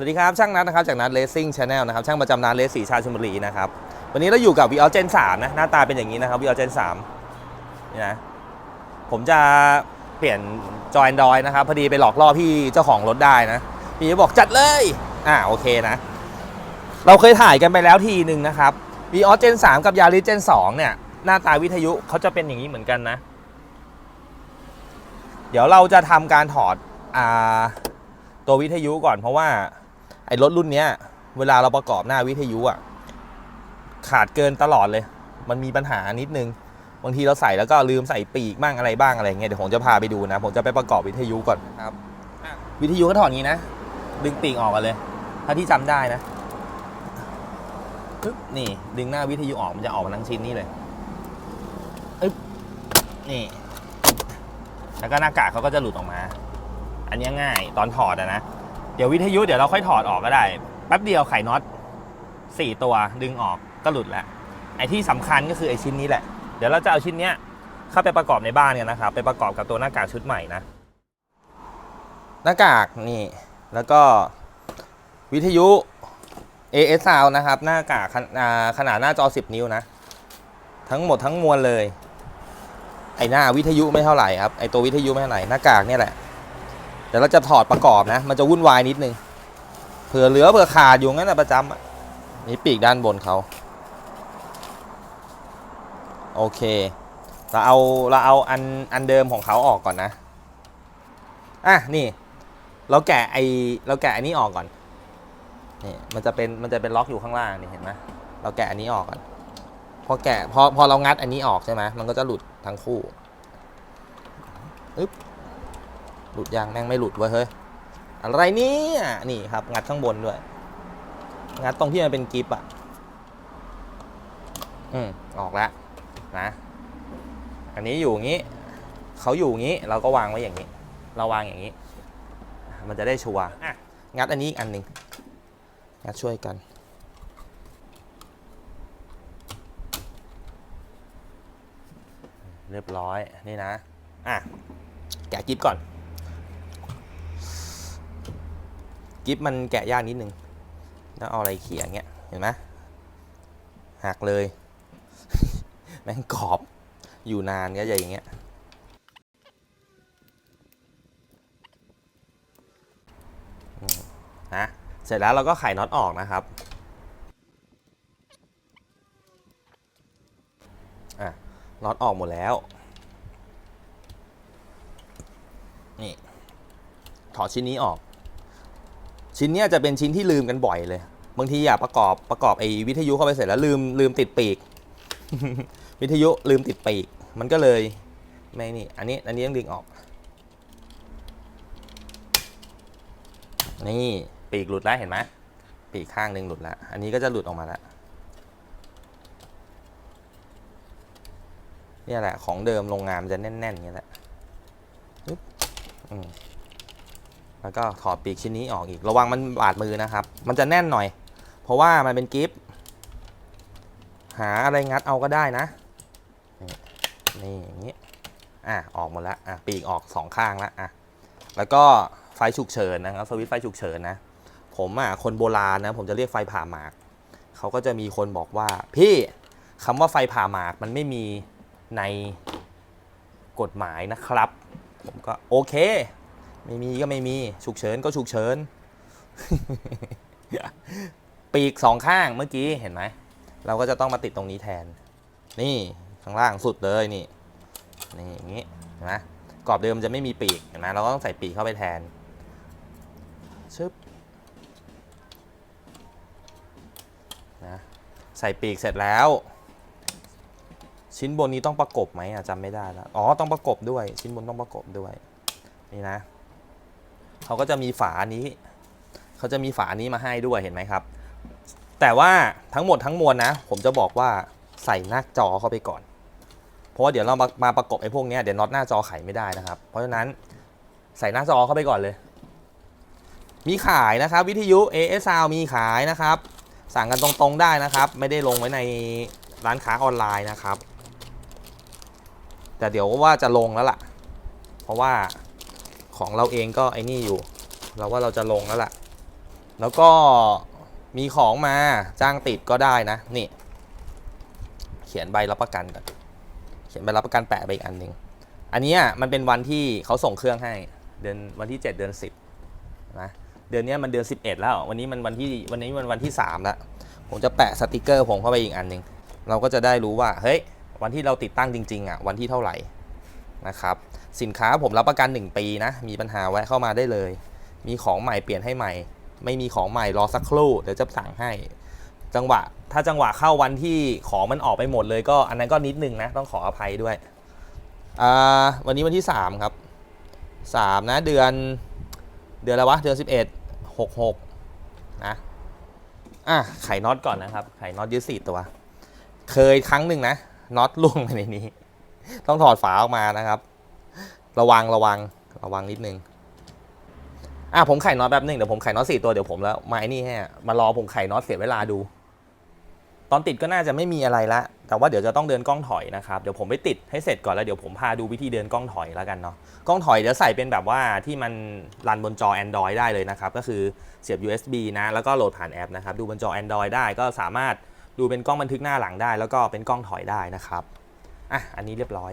สวัสดีครับช่างนัทนะครับจากนัทเลสซิ่งชาแนลนะครับช่างประจำร้านเลสสีชาชลบุรีนะครับวันนี้เราอยู่กับ v ีออเจน3นะหน้าตาเป็นอย่างนี้นะครับ v ีออเจน3นี่นะผมจะเปลี่ยนจอย Android นะครับพอดีไปหลอกล่อพี่เจ้าของรถได้นะ พี่บอกจัดเลยอ่าโอเคนะ เราเคยถ่ายกันไปแล้วทีหนึ่งนะครับ v ีออเจน3กับ Yaris Gen 2เนี่ยหน้าตาวิทยุเขาจะเป็นอย่างนี้เหมือนกันนะ เดี๋ยวเราจะทำการถอดอ่าตัววิทยุก่อนเพราะว่า ไอ้รถรุ่นเนี้ย เวลาเราประกอบหน้าวิทยุอะ ขาดเกินตลอดเลย มันมีปัญหานิดนึง บางทีเราใส่แล้วก็ลืมใส่ปีกบ้างอะไรบ้างอะไรเงี้ยเดี๋ยวผมจะพาไปดูนะ ผมจะไปประกอบวิทยุก่อนครับอะวิทยุก็ถอดอย่างนี้นะ ดึงปีกออกกันเลย ถ้าที่จำได้นะปึ๊บนี่ ดึงหน้าวิทยุออกมันจะออกมาทั้งชิ้นนี้เลยอึ๊บนี่ แล้วก็หน้ากากเขาก็จะหลุดออกมา อันนี้ง่ายตอนถอดอะนะเดี๋ยววิทยุเดี๋ยวเราค่อยถอดออกก็ได้ แป๊บเดียวไขน็อตสี่ตัวดึงออกก็หลุดแล้ว ไอ้ที่สำคัญก็คือไอ้ชิ้นนี้แหละ เดี๋ยวเราจะเอาชิ้นเนี้ยเข้าไปประกอบในบ้านกันนะครับ ไปประกอบกับตัวหน้ากากชุดใหม่นะ หน้ากากนี่แล้วก็วิทยุ AS Sound นะครับ หน้ากากขนาขนาดหน้าจอ 10 นิ้วนะ ทั้งหมดทั้งมวลเลย ไอ้หน้าวิทยุไม่เท่าไหร่ครับ ไอ้ตัววิทยุไม่เท่าไหร่ หน้ากากเนี่ยแหละ เดี๋ยวเราจะถอดประกอบนะ มันจะวุ่นวายนิดนึง เผื่อเหลือเผื่อขาดอยู่งั้นนะประจำนี่ปีกด้านบนเขาโอเค เราเอาเราเอาอันอันเดิมของเขาออกก่อนนะ อะนี่ เราแกะไอเราแกะอันนี้ออกก่อน นี่มันจะเป็นมันจะเป็นล็อกอยู่ข้างล่างนี่เห็นไหมเราแกะอันนี้ออกก่อน พอแกะพอพอเรางัดอันนี้ออกใช่ไหมมันก็จะหลุดทั้งคู่อึ๊บ หลุดยังแม่งไม่หลุดเว้ยเฮ้ยอะไรเนี่ยนี่ครับ งัดข้างบนด้วย งัดตรงที่มันเป็นกิฟอะอืมออกแล้วนะ อันนี้อยู่งี้เขาอยู่งี้เราก็วางไว้อย่างนี้ เราวางอย่างนี้ มันจะได้ชัวร์งัดอันนี้อีกอันหนึ่งงัดช่วยกันเรียบร้อยนี่นะ อะ แกะกิฟก่อน กิฟมันแกะยากนิดนึงแล้วเอาอะไรเขี่ยอย่างเงี้ยเห็นไหมหักเลย แม่งกรอบอยู่นานก็จะอย่างเงี้ยนะเสร็จแล้วเราก็ไขน็อตออกนะครับอะน็อตออกหมดแล้ว นี่ ถอดชิ้นนี้ออก ชิ้นเนี้ยจะเป็นชิ้นที่ลืมกันบ่อยเลย บางทีอยากประกอบประกอบไอ้วิทยุเข้าไปเสร็จแล้วลืมลืมติดปีก วิทยุลืมติดปีก มันก็เลยไม่นี่อันนี้อันนี้ต้องดึงออก นี่ปีกหลุดแล้วเห็นไหมปีกข้างหนึ่งหลุดแล้ว อันนี้ก็จะหลุดออกมาแล้วเนี่ยแหละของเดิมโรงงานมันจะแน่นๆอย่างเงี้แหละอืม แล้วก็ถอดปีกชิ้นนี้ออกอีก ระวังมันบาดมือนะครับ มันจะแน่นหน่อย เพราะว่ามันเป็นกิฟต์หาอะไรงัดเอาก็ได้นะ นี่อย่างนี้ อะ ออกหมดแล้ว อะ ปีกออกสองข้างแล้ว อะ แล้วก็ไฟฉุกเฉินนะครับ สวิตไฟฉุกเฉินนะ ผมอะ คนโบราณนะ ผมจะเรียกไฟผ่าหมาก เขาก็จะมีคนบอกว่า พี่คำว่าไฟผ่าหมากมันไม่มีในกฎหมายนะครับ ผมก็โอเค ไม่มีก็ไม่มี ฉุกเฉินก็ฉุกเฉิน ปีกสองข้างเมื่อกี้เห็นไหม เราก็จะต้องมาติดตรงนี้แทน นี่ข้างล่างสุดเลยนี่ นี่อย่างนี้เห็นไหมกรอบเดิมจะไม่มีปีกเห็นไหมเราก็ต้องใส่ปีกเข้าไปแทน ชึบนะใส่ปีกเสร็จแล้ว ชิ้นบนนี้ต้องประกบไหมอะจำไม่ได้แล้ว อ๋อต้องประกบด้วย ชิ้นบนต้องประกบด้วย นี่นะ เขาก็จะมีฝานี้ เขาจะมีฝานี้มาให้ด้วยเห็นไหมครับ แต่ว่าทั้งหมดทั้งมวลนะ ผมจะบอกว่าใส่หน้าจอเข้าไปก่อน เพราะว่าเดี๋ยวเรามามาประกบไอ้พวกนี้เดี๋ยวน็อตหน้าจอไขไม่ได้นะครับ เพราะฉะนั้นใส่หน้าจอเข้าไปก่อนเลย มีขายนะครับ วิทยุ AS Sound มีขายนะครับ สั่งกันตรงๆได้นะครับ ไม่ได้ลงไว้ในร้านค้าออนไลน์นะครับ แต่เดี๋ยวว่าจะลงแล้วล่ะ เพราะว่า ของเราเองก็ไอ้นี่อยู่ เราว่าเราจะลงแล้วล่ะ แล้วก็มีของมาจ้างติดก็ได้นะ นี่ เขียนใบรับประกันก่อนเขียนใบรับประกันแปะไปอีกอันหนึ่งอันนี้มันเป็นวันที่เขาส่งเครื่องให้ เดือนวันที่ 7 เดือน 10นะเดือนนี้มันเดือน 11 แล้ว วันนี้มันวันที่วันนี้มันวันที่3แล้วผมจะแปะสติกเกอร์ผมเข้าไปอีกอันหนึ่งเราก็จะได้รู้ว่าเฮ้ยวันที่เราติดตั้งจริงๆอะวันที่เท่าไหร่ นะครับ สินค้าผมรับประกัน 1 ปีนะ มีปัญหาแวะเข้ามาได้เลย มีของใหม่เปลี่ยนให้ใหม่ ไม่มีของใหม่รอสักครู่เดี๋ยวจะสั่งให้ จังหวะ ถ้าจังหวะเข้าวันที่ของมันออกไปหมดเลยก็อันนั้นก็นิดนึงนะ ต้องขออภัยด้วย วันนี้วันที่ 3 ครับ 3 นะเดือนเดือนอะไรวะเดือน 11 66 นะอะไขน็อตก่อนนะครับ ไขน็อตยืดสี่ตัว เคยครั้งหนึ่งนะน็อตล่วงไปในนี้ ต้องถอดฝาออกมานะครับ ระวังระวังระวังนิดนึงอะผมไข่น็อตแป๊บหนึงเดี๋ยวผมไข่น็อตสี่ตัวเดี๋ยวผมแล้วมาไอ้นี่ให้มารอผมไข่น็อตเสียเวลาดู ตอนติดก็น่าจะไม่มีอะไรละแต่ว่าเดี๋ยวจะต้องเดินกล้องถอยนะครับเดี๋ยวผมไปติดให้เสร็จก่อนแล้วเดี๋ยวผมพาดูวิธีเดินกล้องถอยแล้วกันเนาะกล้องถอยเดี๋ยวใส่เป็นแบบว่าที่มันรันบนจอ Android ได้เลยนะครับก็คือเสียบ USB นะแล้วก็โหลดผ่านแอปนะครับดูบนจอ Android ได้ก็สามารถดูเป็นกล้องบันทึกหน้าหลังได้ แล้วก็เป็นกล้องถอยได้นะครับ อะอันนี้เรียบร้อย